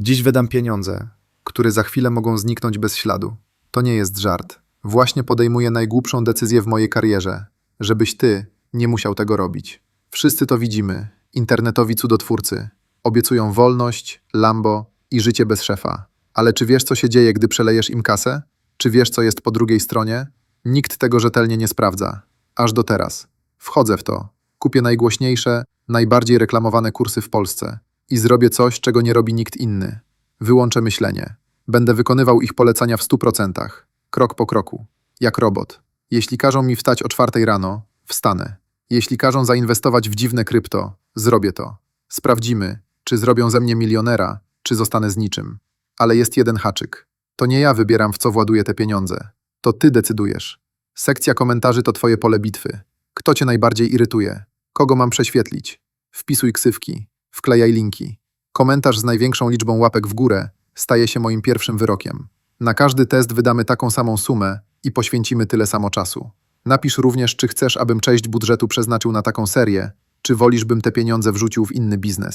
Dziś wydam pieniądze, które za chwilę mogą zniknąć bez śladu. To nie jest żart. Właśnie podejmuję najgłupszą decyzję w mojej karierze, żebyś ty nie musiał tego robić. Wszyscy to widzimy. Internetowi cudotwórcy. Obiecują wolność, Lambo i życie bez szefa. Ale czy wiesz, co się dzieje, gdy przelejesz im kasę? Czy wiesz, co jest po drugiej stronie? Nikt tego rzetelnie nie sprawdza. Aż do teraz. Wchodzę w to. Kupię najgłośniejsze, najbardziej reklamowane kursy w Polsce i zrobię coś, czego nie robi nikt inny. Wyłączę myślenie. Będę wykonywał ich polecania w stu procentach, krok po kroku, jak robot. Jeśli każą mi wstać o czwartej rano, wstanę. Jeśli każą zainwestować w dziwne krypto, zrobię to. Sprawdzimy, czy zrobią ze mnie milionera, czy zostanę z niczym. Ale jest jeden haczyk. To nie ja wybieram, w co właduję te pieniądze. To ty decydujesz. Sekcja komentarzy to twoje pole bitwy. Kto cię najbardziej irytuje? Kogo mam prześwietlić? Wpisuj ksywki, wklejaj linki. Komentarz z największą liczbą łapek w górę staje się moim pierwszym wyrokiem. Na każdy test wydamy taką samą sumę i poświęcimy tyle samo czasu. Napisz również, czy chcesz, abym część budżetu przeznaczył na taką serię, czy wolisz, bym te pieniądze wrzucił w inny biznes.